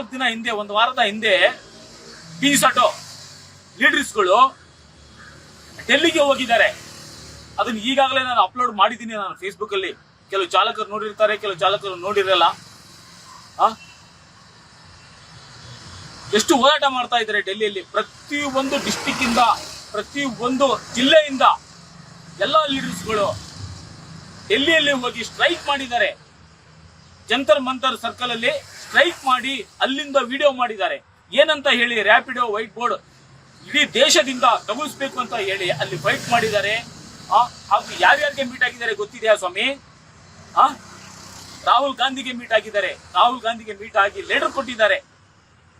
ನಾಲ್ಕು ದಿನ ಹಿಂದೆ, ಒಂದು ವಾರದ ಹಿಂದೆ ಪೀಸ್ ಆಟೋ ಲೀಡರ್ಸ್ಗಳು ಡೆಲ್ಲಿಗೆ ಹೋಗಿದ್ದಾರೆ. ಅದನ್ನ ಈಗಾಗಲೇ ನಾನು ಅಪ್ಲೋಡ್ ಮಾಡಿದ್ದೀನಿ ನಾನು ಫೇಸ್ಬುಕ್ ಅಲ್ಲಿ ಕೆಲವು ಚಾಲಕರು ನೋಡಿರ್ತಾರೆ, ಕೆಲವು ಚಾಲಕರು ನೋಡಿರಲ್ಲ? ಎಷ್ಟು ಹೋರಾಟ ಮಾಡ್ತಾ ಇದ್ದಾರೆ ಡೆಲ್ಲಿಯಲ್ಲಿ. ಪ್ರತಿಯೊಂದು ಡಿಸ್ಟಿಕ್ ಇಂದ, ಪ್ರತಿ ಒಂದು ಜಿಲ್ಲೆಯಿಂದ ಎಲ್ಲ ಲೀಡರ್ಸ್ಗಳು ಡೆಲ್ಲಿಯಲ್ಲಿ ಹೋಗಿ ಸ್ಟ್ರೈಕ್ ಮಾಡಿದ್ದಾರೆ. ಜಂತರ್ ಮಂತರ್ ಸರ್ಕಲ್ ಅಲ್ಲಿ ಸ್ಟ್ರೈಕ್ ಮಾಡಿ ಅಲ್ಲಿಂದ ವಿಡಿಯೋ ಮಾಡಿದ್ದಾರೆ. ಏನಂತ ಹೇಳಿ ರ್ಯಾಪಿಡೋ ವೈಟ್ ಬೋರ್ಡ್ ಇಡೀ ದೇಶದಿಂದ ತಗುಲಿಸ್ಬೇಕು ಅಂತ ಹೇಳಿ ಅಲ್ಲಿ ಫೈಟ್ ಮಾಡಿದ್ದಾರೆ. ಹಾಗೂ ಯಾರ್ಯಾರಿಗೆ ಮೀಟ್ ಆಗಿದ್ದಾರೆ ಗೊತ್ತಿದೆಯಾ ಸ್ವಾಮಿ? ಆ? ರಾಹುಲ್ ಗಾಂಧಿಗೆ ಮೀಟ್ ಆಗಿದ್ದಾರೆ. ರಾಹುಲ್ ಗಾಂಧಿಗೆ ಮೀಟ್ ಆಗಿ ಲೆಟರ್ ಕೊಟ್ಟಿದ್ದಾರೆ.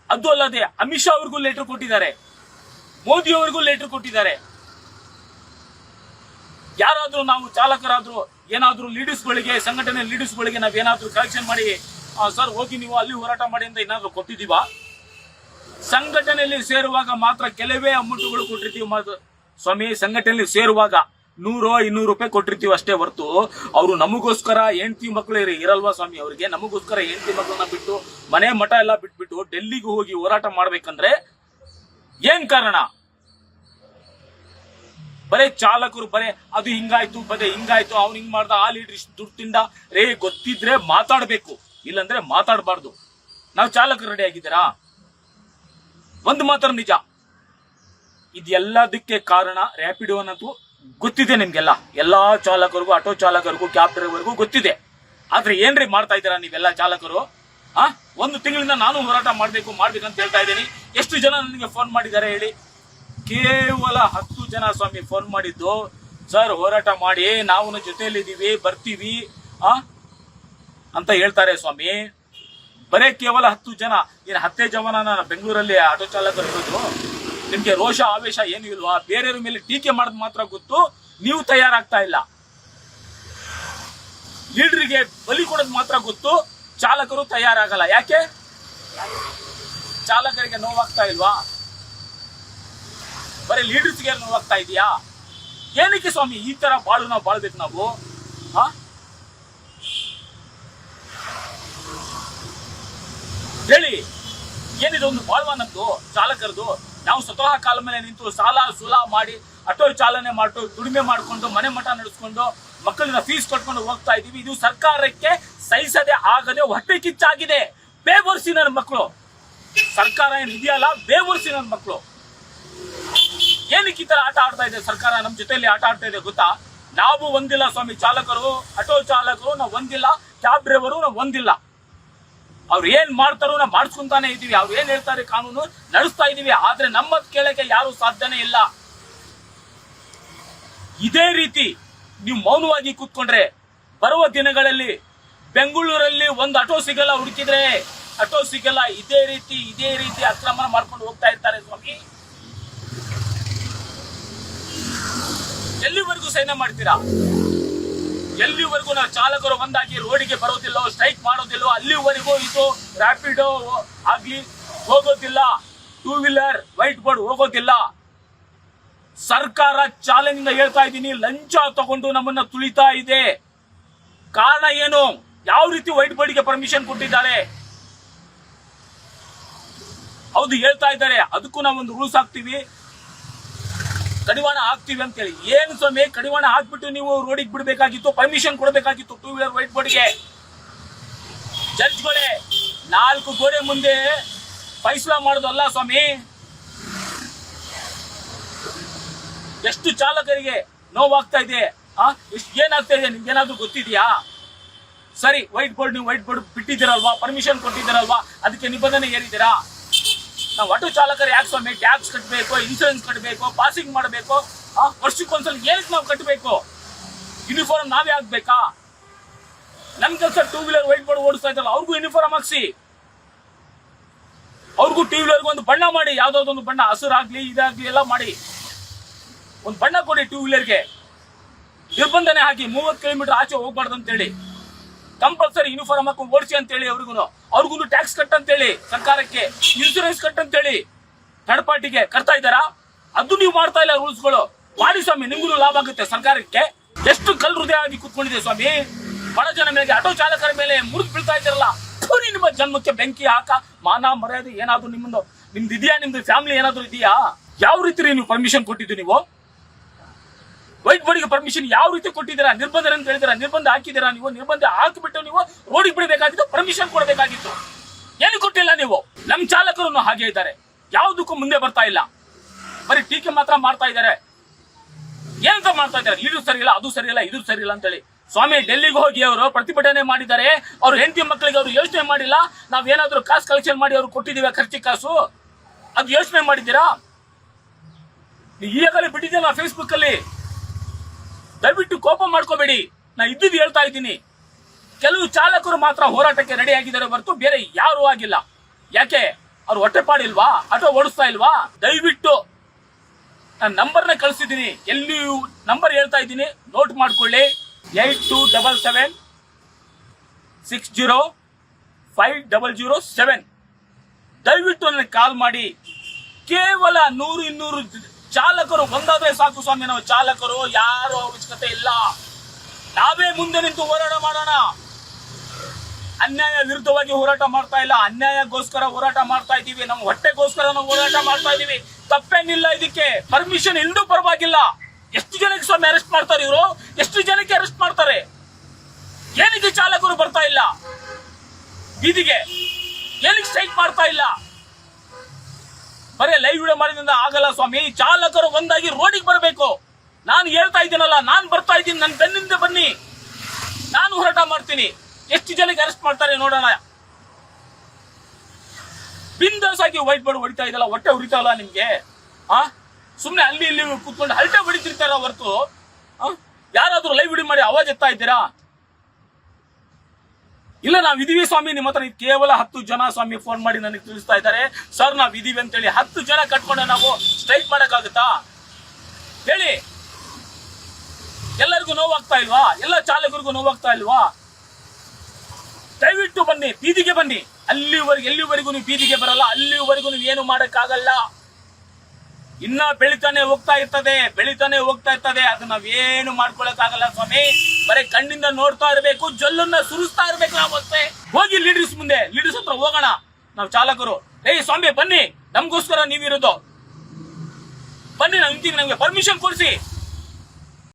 ಅದು ಅಲ್ಲದೆ ಅಮಿತ್ ಶಾ ಅವ್ರಿಗೂ ಲೆಟರ್ ಕೊಟ್ಟಿದ್ದಾರೆ. ಮೋದಿ ಅವರಿಗೂ ಲೆಟರ್ ಕೊಟ್ಟಿದ್ದಾರೆ. ಯಾರಾದ್ರೂ ನಾವು ಚಾಲಕರಾದ್ರೂ, ಏನಾದ್ರೂ ಲೀಡರ್ಸ್ಗಳಿಗೆ ಸಂಘಟನೆ ಲೀಡರ್ಸ್ಗಳಿಗೆ ನಾವ್ ಏನಾದ್ರೂ ಕಲೆಕ್ಷನ್ ಮಾಡಿ ಸರ್, ಹೋಗಿ ನೀವು ಅಲ್ಲಿ ಹೋರಾಟ ಮಾಡಿ ಅಂತ ಏನಾದ್ರೂ ಕೊಟ್ಟಿದೀವಾ ಸಂಘಟನೆಯಲ್ಲಿ ಸೇರುವಾಗ ಮಾತ್ರ ಕೆಲವೇ ಅಮೌಂಟ್ಗಳು ಕೊಟ್ಟಿರ್ತೀವಿ ಸ್ವಾಮಿ, ಸಂಘಟನೆಯಲ್ಲಿ ಸೇರುವಾಗ ನೂರು ಇನ್ನೂರು ರೂಪಾಯಿ ಕೊಟ್ಟಿರ್ತೀವಿ ಅಷ್ಟೇ ಹೊರತು, ಅವರು ನಮಗೋಸ್ಕರ ಹೆಂಡತಿ ಮಕ್ಕಳು ಇರಲ್ವಾ ಸ್ವಾಮಿ ಅವರಿಗೆ? ನಮಗೋಸ್ಕರ ಹೆಂಡತಿ ಮಕ್ಕಳನ್ನ ಬಿಟ್ಟು, ಮನೆ ಮಠ ಎಲ್ಲ ಬಿಟ್ಬಿಟ್ಟು ಡೆಲ್ಲಿಗೆ ಹೋಗಿ ಹೋರಾಟ ಮಾಡ್ಬೇಕಂದ್ರೆ ಏನ್ ಕಾರಣ? ಬರೇ ಚಾಲಕರು, ಬರೇ ಅದು ಹಿಂಗಾಯ್ತು, ಬರೇ ಹಿಂಗಾಯ್ತು, ಅವ್ನು ಹಿಂಗ್ ಮಾಡ್ದ, ಆ ಲೀಡರ್ ಇಷ್ಟು ದುಡ್ಡು ತಿಂದ, ರೇ ಗೊತ್ತಿದ್ರೆ ಮಾತಾಡ್ಬೇಕು. ಇಲ್ಲಂದ್ರೆ ಮಾತಾಡಬಾರ್ದು. ನಾವು ಚಾಲಕರು ರೆಡಿ ಆಗಿದ್ದೀರಾ? ಒಂದು ಮಾತ್ರ ನಿಜ. ಇದೆಲ್ಲದಕ್ಕೆ ಕಾರಣ ರ್ಯಾಪಿಡೋ ಅನ್ನೋದು ಗೊತ್ತಿದೆ ನಿಮ್ಗೆಲ್ಲ. ಎಲ್ಲಾ ಚಾಲಕರಿಗೂ ಆಟೋ ಚಾಲಕರಿಗೂ ಕ್ಯಾಬ್ ಡ್ರೈವರ್ಗೂ ಗೊತ್ತಿದೆ. ಆದ್ರೆ ಏನ್ರಿ ಮಾಡ್ತಾ ಇದ್ದೀರಾ ನೀವೆಲ್ಲ ಚಾಲಕರು? ಆ? ಒಂದು ತಿಂಗಳಿಂದ ನಾನು ಹೋರಾಟ ಮಾಡ್ಬೇಕು ಅಂತ ಹೇಳ್ತಾ ಇದ್ದೀನಿ. ಎಷ್ಟು ಜನ ನನಗೆ ಫೋನ್ ಮಾಡಿದ್ದಾರೆ ಹೇಳಿ? ಕೇವಲ ಹತ್ತು ಜನ ಸ್ವಾಮಿ ಫೋನ್ ಮಾಡಿದ್ದು. ಸರ್, ಹೋರಾಟ ಮಾಡಿ, ನಾವು ಜೊತೆಯಲ್ಲಿದ್ದೀವಿ, ಬರ್ತೀವಿ. ಆ? ಅಂತ ಹೇಳ್ತಾರೆ ಸ್ವಾಮಿ. ಬರೇ ಕೇವಲ ಹತ್ತು ಜನ, ಏನು ಹತ್ತೇ ಜವನ ಬೆಂಗಳೂರಲ್ಲಿ ಆಟೋ ಚಾಲಕರು ಇರೋದು? ನಿಮ್ಗೆ ರೋಷ, ಆವೇಶ ಏನು ಇಲ್ವಾ? ಬೇರೆಯವ್ರ ಮೇಲೆ ಟೀಕೆ ಮಾಡೋದು ಮಾತ್ರ ಗೊತ್ತು, ನೀವು ತಯಾರಾಗ್ತಾ ಇಲ್ಲ. ಲೀಡ್ರಿಗೆ ಬಲಿ ಕೊಡೋದು ಮಾತ್ರ ಗೊತ್ತು, ಚಾಲಕರು ತಯಾರಾಗಲ್ಲ. ಯಾಕೆ? ಚಾಲಕರಿಗೆ ನೋವಾಗ್ತಾ ಇಲ್ವಾ? ಬರೀ ಲೀಡರ್ಸ್ಗೆ ನೋವಾಗ್ತಾ ಇದೆಯಾ? ಏನಕ್ಕೆ ಸ್ವಾಮಿ ಈ ತರ ಬಾಳು ನಾವು ಬಾಳ್ಬೇಕು ನಾವು? ಹಾ? ಹೇಳಿ. ಏನಿದೆ ಒಂದು ಬಾಳ್ವ ನಮ್ದು, ಚಾಲಕರದು? ನಾವು ಸ್ವತಃ ಕಾಲ ಮೇಲೆ ನಿಂತು ಸಾಲ, ಸುಲ ಮಾಡಿ, ಆಟೋ ಚಾಲನೆ ಮಾಡ್ತು ದುಡಿಮೆ ಮಾಡಿಕೊಂಡು, ಮನೆ ಮಠ ನಡೆಸ್ಕೊಂಡು ಮಕ್ಕಳನ್ನ ಫೀಸ್ ಕಟ್ಕೊಂಡು ಹೋಗ್ತಾ ಇದೀವಿ. ಇದು ಸರ್ಕಾರಕ್ಕೆ ಸಹಿಸದೆ ಆಗದೆ ಹೊಟ್ಟೆ ಕಿಚ್ಚಾಗಿದೆ ಬೇವರ್ಸಿ ನನ್ನ ಮಕ್ಕಳು ಸರ್ಕಾರ ಏನು ಇದೆಯಲ್ಲ? ಬೇವರ್ಸಿ ನನ್ನ ಮಕ್ಕಳು ಏನಕ್ಕೆ ಈ ತರ ಆಟ ಆಡ್ತಾ ಇದೆ ಸರ್ಕಾರ? ನಮ್ಮ ಜೊತೆಯಲ್ಲಿ ಆಟ ಆಡ್ತಾ ಇದೆ, ಗೊತ್ತಾ? ನಾವು ಒಂದಿಲ್ಲ ಸ್ವಾಮಿ, ಚಾಲಕರು, ಆಟೋ ಚಾಲಕರು, ನಾವು ಒಂದಿಲ್ಲ, ಕ್ಯಾಬ್ ಡ್ರೈವರು ನಾವು ಒಂದಿಲ್ಲ. ಅವ್ರು ಏನ್ ಮಾಡ್ತಾರೋ ನಾವು ಮಾಡಿಸ್ಕೊಂತಾನೆ ಇದೀವಿ. ಅವ್ರು ಏನ್ ಹೇಳ್ತಾರೆ ಕಾನೂನು ನಡೆಸ್ತಾ ಇದೀವಿ. ಆದ್ರೆ ನಮ್ಮದ್ ಕೇಳಕ್ಕೆ ಯಾರು ಸಾಧ್ಯನೇ ಇಲ್ಲ. ಇದೇ ರೀತಿ ನೀವು ಮೌನವಾಗಿ ಕೂತ್ಕೊಂಡ್ರೆ ಬರುವ ದಿನಗಳಲ್ಲಿ ಬೆಂಗಳೂರಲ್ಲಿ ಒಂದು ಆಟೋ ಸಿಗಲ್ಲ ಹುಡುಕಿದ್ರೆ. ಆಟೋ ಸಿಗಲ್ಲ. ಇದೇ ರೀತಿ ಇದೇ ರೀತಿ ಅಕ್ರಮ ಮಾಡ್ಕೊಂಡು ಹೋಗ್ತಾ ಇರ್ತಾರೆ ಸ್ವಾಮಿ. ಎಲ್ಲಿವರೆಗೂ ಸೈನ್ಯ ಮಾಡ್ತೀರಾ? ಎಲ್ಲಿವರೆಗೂ ನಾವು ಚಾಲಕರು ಒಂದಾಗಿ ರೋಡಿಗೆ ಬರೋದಿಲ್ಲೋ ಸ್ಟ್ರೈಕ್ ಮಾಡೋದಿಲ್ಲೋ, ಅಲ್ಲಿವರೆಗೂ ಇದು ರ್ಯಾಪಿಡೋ ಆಗ್ಲಿ ಹೋಗೋದಿಲ್ಲ. ಟೂ ವೀಲರ್ ವೈಟ್ ಬೋರ್ಡ್ ಹೋಗೋದಿಲ್ಲ. ಸರ್ಕಾರ ಚಾಲನೆಯಿಂದ ಹೇಳ್ತಾ ಇದ್ದೀನಿ, ಲಂಚ ತಗೊಂಡು ನಮ್ಮನ್ನ ತುಳಿತಾ ಇದೆ. ಕಾರಣ ಏನು? ಯಾವ ರೀತಿ ವೈಟ್ ಬೋರ್ಡ್ಗೆ ಪರ್ಮಿಷನ್ ಕೊಟ್ಟಿದ್ದಾರೆ? ಹೌದು, ಹೇಳ್ತಾ ಇದ್ದಾರೆ. ಅದಕ್ಕೂ ನಾವೊಂದು ರೂಲ್ಸ್ ಹಾಕ್ತೀವಿ. ಕಡಿವಾಣ ಹಾಕ್ತೀವಿ ಅಂತೇಳಿ ಏನು ಸ್ವಾಮಿ? ಕಡಿವಾಣ ಹಾಕ್ಬಿಟ್ಟು ನೀವು ರೋಡಿಗೆ ಬಿಡಬೇಕಾಗಿತ್ತು ಪರ್ಮಿಷನ್ ಕೊಡಬೇಕಾಗಿತ್ತು ಟೂ ವೀಲರ್ ವೈಟ್ ಬೋರ್ಡ್ಗೆ ಜಡ್ಜ್ಗಳೇ, ನಾಲ್ಕು ಗೋಡೆ ಮುಂದೆ ಫೈಸ್ಲಾ ಮಾಡೋದಲ್ಲ ಸ್ವಾಮಿ? ಎಷ್ಟು ಚಾಲಕರಿಗೆ ನೋವಾಗ್ತಾ ಇದೆ, ಆ? ಎಷ್ಟು ಏನಾಗ್ತಾ ಇದೆ ನಿಮ್ಗೇನಾದ್ರೂ ಗೊತ್ತಿದೆಯಾ? ಸರಿ ವೈಟ್ ಬೋರ್ಡ್ ನೀವು ವೈಟ್ ಬೋರ್ಡ್ ಬಿಟ್ಟಿದ್ದೀರಲ್ವಾ? ಪರ್ಮಿಷನ್ ಕೊಟ್ಟಿದ್ದೀರಲ್ವಾ? ಅದಕ್ಕೆ ನಿಬಂಧನೆ ಏರಿದ್ದೀರಾ? ನಾವು ಆಟೋ ಚಾಲಕರು ಯಾಕೆ ಸ್ವಾಮಿ? ಟ್ಯಾಕ್ಸ್ ಕಟ್ಟಬೇಕು ಇನ್ಸೂರೆನ್ಸ್ ಕಟ್ಟಬೇಕು ಪಾಸಿಂಗ್ ಮಾಡಬೇಕು ವರ್ಷಕ್ಕೊಂದ್ಸಲ ಏನಕ್ಕೆ ನಾವು ಕಟ್ಟಬೇಕು ಯೂನಿಫಾರ್ಮ್ ನಾವೇ ಆಗ್ಬೇಕಾ ನಮ್ ಕೆಲಸ ಟೂ ವೀಲರ್ ವೈಟ್ ಬೋರ್ಡ್ ಓಡಿಸ್ತಾ ಇದ್ದಲ್ಲ, ಅವ್ರಿಗೂ ಯೂನಿಫಾರ್ಮ್ ಹಾಕ್ಸಿ. ಅವ್ರಿಗೂ ಟೂ ವೀಲರ್ಗೂ ಒಂದು ಬಣ್ಣ ಮಾಡಿ ಯಾವ್ದಾವ್ದೊಂದು ಬಣ್ಣ, ಹಸಿರಾಗ್ಲಿ, ಇದಾಗ್ಲಿ, ಎಲ್ಲ ಮಾಡಿ. ಒಂದು ಬಣ್ಣ ಕೊಡಿ ಟೂ ವೀಲರ್ಗೆ ನಿರ್ಬಂಧನೆ ಹಾಕಿ ಮೂವತ್ತು ಕಿಲೋಮೀಟರ್ ಆಚೆ ಹೋಗ್ಬಾರ್ದು ಅಂತೇಳಿ. ಕಂಪಲ್ಸರಿ ಯೂನಿಫಾರ್ಮ್ ಹಾಕೊಂಡು ಓಡಿಸಿ ಅಂತೇಳಿ ಅವ್ರಿಗೂ ಅವ್ರಿಗೂ ಟ್ಯಾಕ್ಸ್ ಕಟ್ ಅಂತೇಳಿ ಸರ್ಕಾರಕ್ಕೆ ಇನ್ಸೂರೆನ್ಸ್ ಕಟ್ ಅಂತೇಳಿ ಥರ್ಡ್ ಪಾರ್ಟಿಗೆ ಕಟ್ತಾ ಇದ್ದಾರಾ? ಅದು ನೀವು ಮಾಡ್ತಾ ಇಲ್ಲ ರೂಲ್ಸ್ಗಳು. ಮಾಡಿ ಸ್ವಾಮಿ ನಿಮ್ಗೂ ಲಾಭ ಆಗುತ್ತೆ ಸರ್ಕಾರಕ್ಕೆ. ಎಷ್ಟು ಕಲ್ ಹೃದಯ ಆಗಿ ಕೂತ್ಕೊಂಡಿದೆ ಸ್ವಾಮಿ. ಬಡ ಜನ ಮೇಲೆ ಆಟೋ ಚಾಲಕರ ಮೇಲೆ ಮುರಿದು ಬೀಳ್ತಾ ಇದ್ದಾರಲ್ಲ. ನಿಮ್ಮ ಜನ್ಮಕ್ಕೆ ಬೆಂಕಿ ಹಾಕ, ಮಾನ ಮರ್ಯಾದೆ ಏನಾದ್ರು ನಿಮ್ಮದು ನಿಮ್ದು ಇದೆಯಾ ನಿಮ್ದು ಫ್ಯಾಮಿಲಿ ಏನಾದ್ರು ಇದೆಯಾ? ಯಾವ ರೀತಿ ನೀವು ಪರ್ಮಿಷನ್ ಕೊಟ್ಟಿದ್ದು ನೀವು? ವೈಟ್ ಬೋರ್ಡ್ಗೆ ಪರ್ಮಿಷನ್ ಯಾವ ರೀತಿ ಕೊಟ್ಟಿದ್ದೀರಾ? ನಿರ್ಬಂಧ ಅಂತ ಹೇಳಿದಿರಾ ನಿರ್ಬಂಧ ಹಾಕಿದ್ದೀರಾ ನೀವು? ನಿರ್ಬಂಧ ಹಾಕಿಬಿಟ್ಟು ನೀವು ರೋಡಿಗೆ ಬಿಡಬೇಕಾಗಿತ್ತು ಪರ್ಮಿಷನ್ ಕೊಡಬೇಕಾಗಿತ್ತು. ಏನು ಕೊಟ್ಟಿಲ್ಲ ನೀವು? ನಮ್ಮ ಚಾಲಕರನ್ನು ಹಾಗೆ ಇದ್ದಾರೆ. ಯಾವುದಕ್ಕೂ ಮುಂದೆ ಬರ್ತಾ ಇಲ್ಲ. ಬರೀ ಟೀಕೆ ಮಾತ್ರ ಮಾಡ್ತಾ ಇದ್ದಾರೆ. ಏನಂತ ಮಾಡ್ತಾ ಇದ್ದಾರೆ? ಇದು ಇಲ್ಲ ಅದು ಸರಿ ಇಲ್ಲ ಇದು ಸರಿ ಇಲ್ಲ ಅಂತೇಳಿ. ಸ್ವಾಮಿ, ಡೆಲ್ಲಿಗೆ ಹೋಗಿ ಅವರು ಪ್ರತಿಭಟನೆ ಮಾಡಿದ್ದಾರೆ. ಅವ್ರ ಹೆಂಡತಿ ಮಕ್ಕಳಿಗೆ ಅವರು ಯೋಚನೆ ಮಾಡಿಲ್ಲ. ನಾವು ಏನಾದರೂ ಕಾಸು ಕಲೆಕ್ಷನ್ ಮಾಡಿ ಅವ್ರು ಕೊಟ್ಟಿದ್ದೀವಿ ಖರ್ಚಿ ಕಾಸು? ಅದು ಯೋಚನೆ ಮಾಡಿದ್ದೀರಾ? ಈಗಲೇ ಬಿಟ್ಟಿದ್ದೀನಿ ಫೇಸ್ಬುಕ್ ಅಲ್ಲಿ. ದಯವಿಟ್ಟು ಕೋಪ ಮಾಡ್ಕೋಬೇಡಿ. ನಾ ಇದ್ದಿದ್ದು ಹೇಳ್ತಾ ಇದ್ದೀನಿ. ಕೆಲವು ಚಾಲಕರು ಮಾತ್ರ ಹೋರಾಟಕ್ಕೆ ರೆಡಿ ಆಗಿದ್ದಾರೆ ಹೊರತು ಬೇರೆ ಯಾರು ಆಗಿಲ್ಲ. ಯಾಕೆ? ಅವ್ರು ಹೊಟ್ಟೆಪಾಡಿಲ್ವಾ ಆಟೋ ಓಡಿಸ್ತಾ ಇಲ್ವಾ? ದಯವಿಟ್ಟು ನಾನು ನಂಬರ್ನ ಕಳಿಸಿದ್ದೀನಿ. ಎಲ್ಲಿಯೂ ನಂಬರ್ ಹೇಳ್ತಾ ಇದ್ದೀನಿ. ನೋಟ್ ಮಾಡ್ಕೊಳ್ಳಿ. Eight two double seven, six zero five double zero seven. ದಯವಿಟ್ಟು ನನಗೆ ಕಾಲ್ ಮಾಡಿ. ಕೇವಲ ನೂರು ಇನ್ನೂರು ಚಾಲಕರು ಬಂದಾದ್ರೆ ಸಾಕು ಸ್ವಾಮಿ, ನಾವು ಚಾಲಕರು, ಯಾರು ಅವಶ್ಯಕತೆ ಇಲ್ಲ. ನಾವೇ ಮುಂದೆ ನಿಂತು ಹೋರಾಟ ಮಾಡೋಣ. ಅನ್ಯಾಯ ವಿರುದ್ಧವಾಗಿ ಹೋರಾಟ ಮಾಡ್ತಾ ಇಲ್ಲ, ಅನ್ಯಾಯಕ್ಕೋಸ್ಕರ ಹೋರಾಟ ಮಾಡ್ತಾ ಇದ್ದೀವಿ. ನಮ್ಮ ಹೊಟ್ಟೆಗೋಸ್ಕರ ನಾವು ಹೋರಾಟ ಮಾಡ್ತಾ ಇದ್ದೀವಿ. ತಪ್ಪೇನಿಲ್ಲ ಇದಕ್ಕೆ. ಪರ್ಮಿಷನ್ ಇಲ್ಲೂ ಪರವಾಗಿಲ್ಲ. ಎಷ್ಟು ಜನಕ್ಕೆ ಸ್ವಾಮಿ ಅರೆಸ್ಟ್ ಮಾಡ್ತಾರೆ ಇವರು? ಎಷ್ಟು ಜನಕ್ಕೆ ಅರೆಸ್ಟ್ ಮಾಡ್ತಾರೆ? ಏನಿದೆ ಚಾಲಕರು ಬರ್ತಾ ಇಲ್ಲ? ಬೀದಿಗೆ ಏನಕ್ಕೆ ಸ್ಟ್ರೈಕ್ ಮಾಡ್ತಾ ಇಲ್ಲ? ಬರೀ ಲೈವ್ ವಿಡಿಯೋ ಮಾಡಿದ್ರಿಂದ ಆಗಲ್ಲ ಸ್ವಾಮಿ. ಚಾಲಕರು ಒಂದಾಗಿ ರೋಡಿಗೆ ಬರಬೇಕು. ನಾನು ಹೇಳ್ತಾ ಇದ್ದೀನಲ್ಲ, ನಾನು ಬರ್ತಾ ಇದ್ದೀನಿ ನನ್ನ ಬೆನ್ನಿಂದ ಬನ್ನಿ. ನಾನು ಹೋರಾಟ ಮಾಡ್ತೀನಿ. ಎಷ್ಟು ಜನಕ್ಕೆ ಅರೆಸ್ಟ್ ಮಾಡ್ತಾರೆ ನೋಡೋಣ. ಬಿಂದಾಸ್ ಆಗಿ ವೈಟ್ ಬೋರ್ಡ್ ಹೊಡಿತಾ ಇದಲ್ಲ ಹೊಟ್ಟೆ ಉರಿತಾವಲ್ಲ ನಿಮ್ಗೆ? ಆ? ಸುಮ್ಮನೆ ಅಲ್ಲಿ ಇಲ್ಲಿ ಕೂತ್ಕೊಂಡು ಹಲ್ಟೆ ಹೊಡಿತಿರ್ತಾರ ಹೊರತು? ಯಾರಾದ್ರೂ ಲೈವ್ ವಿಡಿಯೋ ಮಾಡಿ ಅವಾಜ್ ಎತ್ತಾ ಇದ್ದೀರಾ? ಇಲ್ಲ, ನಾವು ವಿಧಿವಿ ಸ್ವಾಮಿ ನಿಮ್ಮ ಹತ್ರ ಕೇವಲ ಹತ್ತು ಜನ ಸ್ವಾಮಿ ಫೋನ್ ಮಾಡಿ ನನಗೆ ತಿಳಿಸ್ತಾ ಇದ್ದಾರೆ. ಸರ್ ನಾವ್ ಇದೀವಿ ಅಂತೇಳಿ ಹತ್ತು ಜನ ಕಟ್ಕೊಂಡು ನಾವು ಸ್ಟ್ರೈಕ್ ಮಾಡೋಕ್ಕಾಗುತ್ತಾ? ಹೇಳಿ. ಎಲ್ಲರಿಗೂ ನೋವಾಗ್ತಾ ಇಲ್ವಾ? ಎಲ್ಲ ಚಾಲಕರಿಗೂ ನೋವಾಗ್ತಾ ಇಲ್ವಾ? ದಯವಿಟ್ಟು ಬನ್ನಿ, ಬೀದಿಗೆ ಬನ್ನಿ. ಅಲ್ಲಿವರೆಗೆ ಎಲ್ಲಿವರೆಗೂ ನೀವು ಬೀದಿಗೆ ಬರಲ್ಲ, ಅಲ್ಲಿವರೆಗೂ ನೀವು ಏನು ಮಾಡಕ್ಕಾಗಲ್ಲ. ಇನ್ನ ಬೆಳಿತಾನೆ ಹೋಗ್ತಾ ಇರ್ತದೆ, ಬೆಳಿತಾನೆ ಹೋಗ್ತಾ ಇರ್ತದೆ. ಅದು ನಾವೇನು ಮಾಡ್ಕೊಳಕ್ಕಾಗಲ್ಲ ಸ್ವಾಮಿ. ಬರೀ ಕಣ್ಣಿಂದ ನೋಡ್ತಾ ಇರಬೇಕು, ಜೊಲ್ಲನ್ನ ಸುರಿಸ್ತಾ ಇರ್ಬೇಕು ನಾವು ಅಷ್ಟೇ ಹೋಗಿ ಲೀಡರ್ಸ್ ಮುಂದೆ ಲೀಡರ್ಸ್ ಹತ್ರ ಹೋಗೋಣ. ನಾವು ಚಾಲಕರು. ಏಯ್ ಸ್ವಾಮಿ, ಬನ್ನಿ. ನಮ್ಗೋಸ್ಕರ ನೀವಿರೋದು. ಬನ್ನಿ, ನಾವು ನಿಂತೀವಿ, ನಮ್ಗೆ ಪರ್ಮಿಷನ್ ಕೊಡಿಸಿ.